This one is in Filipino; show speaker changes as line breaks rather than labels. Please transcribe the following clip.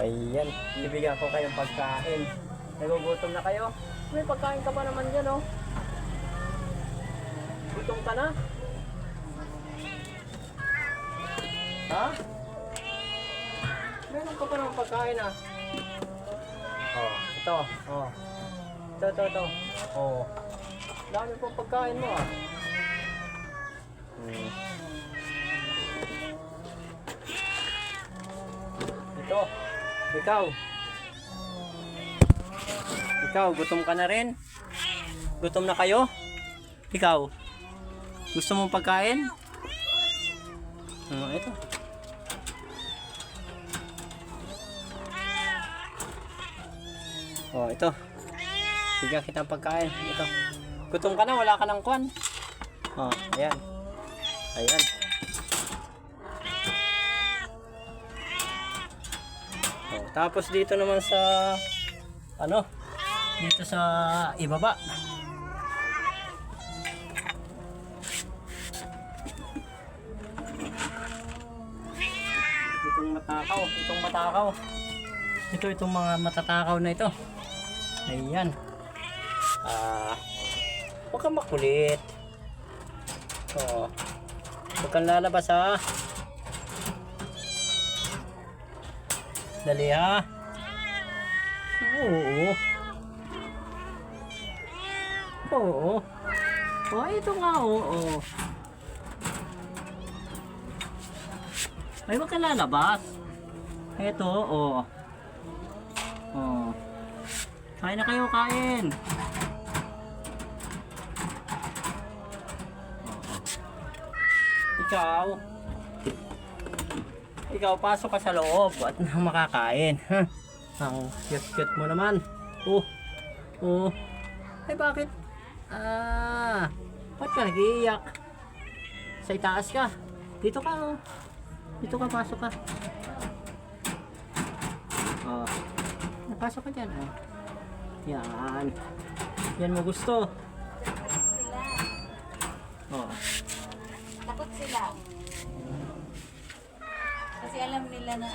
Ayan, bibigyan ko kayong pagkain. Nagugutom na kayo? May pagkain ka pa naman dyan, oh. Gutom ka na? Ha? Meron ka pa naman pagkain, ah. Oh, ito, oh. Ito, ito, ito. Oh. Dami pong pagkain mo, ah. Hmm. Ito, ikaw. Ikaw, gutom ka na rin? Gutom na kayo? Ikaw, gusto mong pagkain? Ano, ito. Oh, ito. Bigyan kita ng pagkain. Ito. Gutom ka na, wala ka ng kwan. Oh, ayan. Ayan. Tapos dito naman sa ano? Dito sa ibaba. Itong matakaw, itong matakaw. Ito itong mga matatakaw na ito. Ayan. Ah, huwag kang makulit. Oo. Huwag kang lalabas ha. Dali ha. Oo. Oo. Oh, ito nga, oo. Ay, huwag kang lalabas. Ito, oo. Oh. Kain na kayo, kain. Ikaw. Ikaw, pasok ka sa loob at makakain. Ha? Ang cute-cute mo naman. Oh. Oh. Ay, bakit? Ah. Ba't ka nag-iiyak? Sa itaas ka. Dito ka, oh. Dito ka, pasok ka. Oh. Pasok ka dyan, oh. Yan. Yan mo gusto.
Sila.
Oh.
Takot sila. Kasi alam nila na